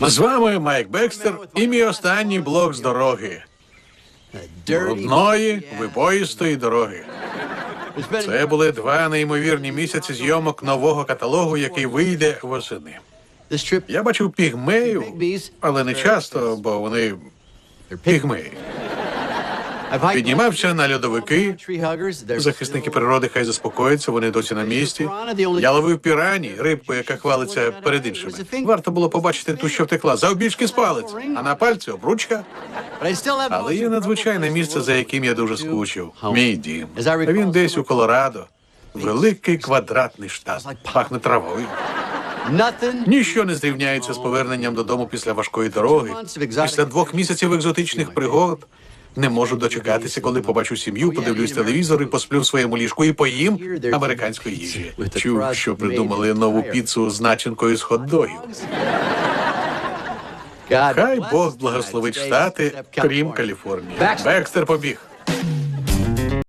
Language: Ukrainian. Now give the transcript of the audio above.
З вами Майк Бекстер і мій останній блок з дороги. Брудної, вибоїстої дороги. Це були два неймовірні місяці зйомок нового каталогу, який вийде восени. Я бачив пігмею, але не часто, бо вони пігмеї. Піднімався на льодовики. Захисники природи хай заспокояться, вони досі на місці. Я ловив пірані, рибку, яка хвалиться перед іншими. Варто було побачити ту, що втекла. Завбільшки з палець, а на пальці обручка. Але є надзвичайне місце, за яким я дуже скучив. Мій дім. Він десь у Колорадо. Великий квадратний штат. Пахне травою. Ніщо не зрівняється з поверненням додому після важкої дороги. Після двох місяців екзотичних пригод. Не можу дочекатися, коли побачу сім'ю, подивлюсь телевізор і посплю в своєму ліжку і поїм американської їжі. Чув, що придумали нову піцу з начинкою з хот-догів. Хай Бог благословить штати, крім Каліфорнії. Бекстер побіг.